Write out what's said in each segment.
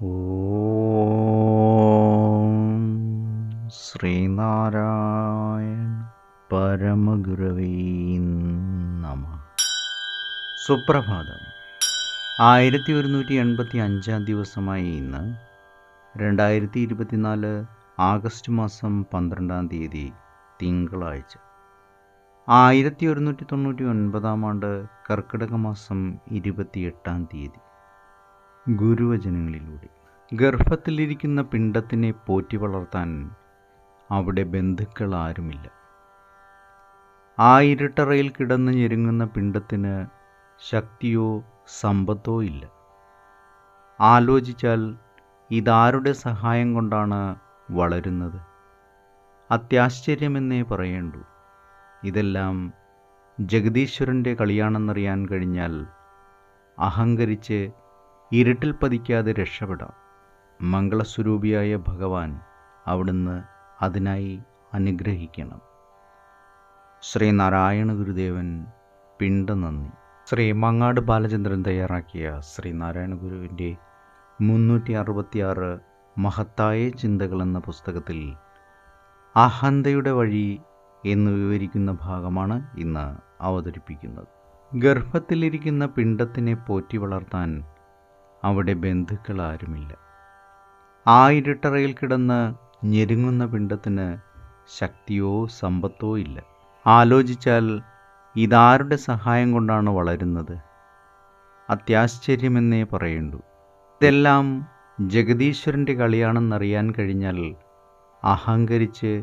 ശ്രീനാരായണ പരമഗുരവേ നമ. സുപ്രഭാതം. ആയിരത്തി ഒരുന്നൂറ്റി എൺപത്തി അഞ്ചാം ദിവസമായ ഇന്ന് രണ്ടായിരത്തി ഇരുപത്തിനാല് ആഗസ്റ്റ് മാസം പന്ത്രണ്ടാം തീയതി തിങ്കളാഴ്ച. ആയിരത്തി ഒരുന്നൂറ്റി തൊണ്ണൂറ്റി ഒൻപതാം ആണ്ട് കർക്കിടക മാസം ഇരുപത്തിയെട്ടാം തീയതി. ഗുരുവചനങ്ങളിലൂടെ. ഗർഭത്തിലിരിക്കുന്ന പിണ്ടത്തിനെ പോറ്റി വളർത്താൻ അവിടെ ബന്ധുക്കൾ ആരുമില്ല. ആ ഇരുട്ടറയിൽ കിടന്ന് ഞെരുങ്ങുന്ന പിണ്ടത്തിന് ശക്തിയോ സമ്പത്തോ ഇല്ല. ആലോചിച്ചാൽ ഇതാരുടെ സഹായം കൊണ്ടാണ് വളരുന്നത്? അത്യാശ്ചര്യമെന്നേ പറയേണ്ടൂ. ഇതെല്ലാം ജഗദീശ്വരന്റെ കളിയാണെന്നറിയാൻ കഴിഞ്ഞാൽ അഹങ്കരിച്ച് ഇരുട്ടിൽ പതിക്കാതെ രക്ഷപ്പെടാം. മംഗളസ്വരൂപിയായ ഭഗവാൻ അവിടുന്ന് അതിനായി അനുഗ്രഹിക്കണം. ശ്രീനാരായണ ഗുരുദേവൻ പിണ്ട നന്ദി. ശ്രീ മങ്ങാട് ബാലചന്ദ്രൻ തയ്യാറാക്കിയ ശ്രീനാരായണ ഗുരുവിന്റെ മുന്നൂറ്റി അറുപത്തിയാറ് മഹത്തായ ചിന്തകൾ എന്ന പുസ്തകത്തിൽ അഹന്തയുടെ വഴി എന്ന് വിവരിക്കുന്ന ഭാഗമാണ് ഇന്ന് അവതരിപ്പിക്കുന്നത്. ഗർഭത്തിലിരിക്കുന്ന പിണ്ടത്തിനെ പോറ്റി വളർത്താൻ അവിടെ ബന്ധുക്കൾ ആരുമില്ല ആ ഇരുട്ടറയിൽ കിടന്ന് ഞെരുങ്ങുന്ന പിണ്ടത്തിന് ശക്തിയോ സമ്പത്തോ ഇല്ല. ആലോചിച്ചാൽ ഇതാരുടെ സഹായം കൊണ്ടാണ് വളരുന്നത്? അത്യാശ്ചര്യമെന്നേ പറയുള്ളൂ ഇതെല്ലാം ജഗദീശ്വരന്റെ കളിയാണെന്നറിയാൻ കഴിഞ്ഞാൽ അഹങ്കരിച്ച്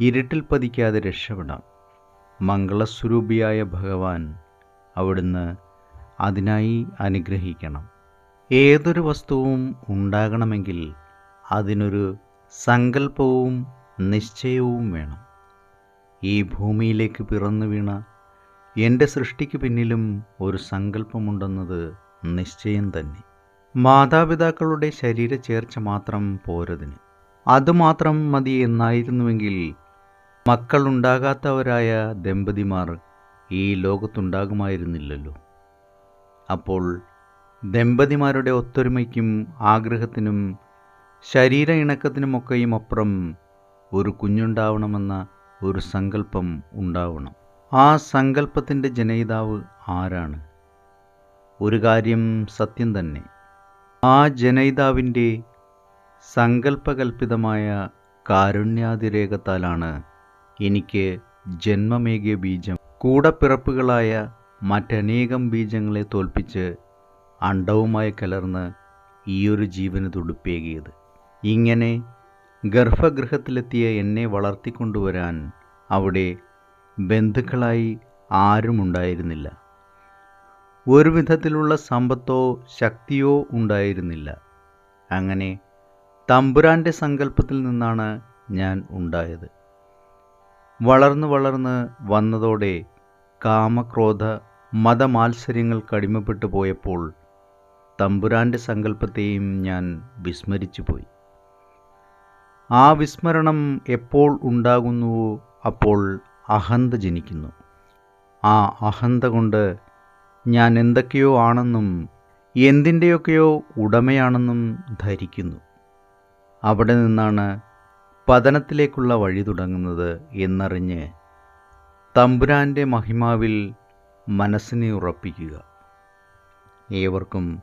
ഇരുട്ടിൽ പതിക്കാതെ രക്ഷപ്പെടാം. മംഗളസ്വരൂപിയായ ഭഗവാൻ അവിടുന്ന് അതിനായി അനുഗ്രഹിക്കണം. ഏതൊരു വസ്തുവും ഉണ്ടാകണമെങ്കിൽ അതിനൊരു സങ്കല്പവും നിശ്ചയവും വേണം. ഈ ഭൂമിയിലേക്ക് പിറന്നു വീണ എന്റെ സൃഷ്ടിക്ക് പിന്നിലും ഒരു സങ്കല്പമുണ്ടെന്നത് നിശ്ചയം തന്നെ. മാതാപിതാക്കളുടെ ശരീര ചേർച്ച മാത്രം പോരതിന്. അതുമാത്രം മതി എന്നായിരുന്നുവെങ്കിൽ മക്കളുണ്ടാകാത്തവരായ ദമ്പതിമാർ ഈ ലോകത്തുണ്ടാകുമായിരുന്നില്ലല്ലോ. അപ്പോൾ ദമ്പതിമാരുടെ ഒത്തൊരുമയ്ക്കും ആഗ്രഹത്തിനും ശരീര ഇണക്കത്തിനുമൊക്കെയും അപ്പുറം ഒരു കുഞ്ഞുണ്ടാവണമെന്ന ഒരു സങ്കല്പം ഉണ്ടാവണം. ആ സങ്കല്പത്തിന്റെ ജനയിതാവ് ആരാണ്? ഒരു കാര്യം സത്യം തന്നെ. ആ ജനയിതാവിന്റെ സങ്കല്പകൽപ്പിതമായ കാരുണ്യാതിരേകത്താലാണ് എനിക്ക് ജന്മമേകിയ ബീജം. കൂടപ്പിറപ്പുകളായ മറ്റനേകം ബീജങ്ങളെ തോൽപ്പിച്ച് അണ്ടവുമായി കലർന്ന് ഈയൊരു ജീവന് തുടുപ്പേകിയത്. ഇങ്ങനെ ഗർഭഗൃഹത്തിലെത്തിയ എന്നെ വളർത്തിക്കൊണ്ടുവരാൻ അവിടെ ബന്ധുക്കളായി ആരുമുണ്ടായിരുന്നില്ല. ഒരു വിധത്തിലുള്ള സമ്പത്തോ ശക്തിയോ ഉണ്ടായിരുന്നില്ല. അങ്ങനെ തമ്പുരാന്റെ സങ്കല്പത്തിൽ നിന്നാണ് ഞാൻ ഉണ്ടായത്. വളർന്നു വളർന്ന് വന്നതോടെ കാമക്രോധ മതമാത്സര്യങ്ങൾക്ക് അടിമപ്പെട്ടു പോയപ്പോൾ തമ്പുരാന്റെ സങ്കല്പത്തെയും ഞാൻ വിസ്മരിച്ചു പോയി ആ വിസ്മരണം എപ്പോൾ ഉണ്ടാകുന്നുവോ അപ്പോൾ അഹന്ത ജനിക്കുന്നു. ആ അഹന്ത കൊണ്ട് ഞാൻ എന്തൊക്കെയോ ആണെന്നും എന്തിന്റെയൊക്കെയോ ഉടമയാണെന്നും ധരിക്കുന്നു. അവിടെ നിന്നാണ് പതനത്തിലേക്കുള്ള വഴി തുടങ്ങുന്നത് എന്നറിഞ്ഞ് തമ്പുരാന്റെ മഹിമാവിൽ മനസ്സിനെ ഉറപ്പിക്കുക. ഏവർക്കും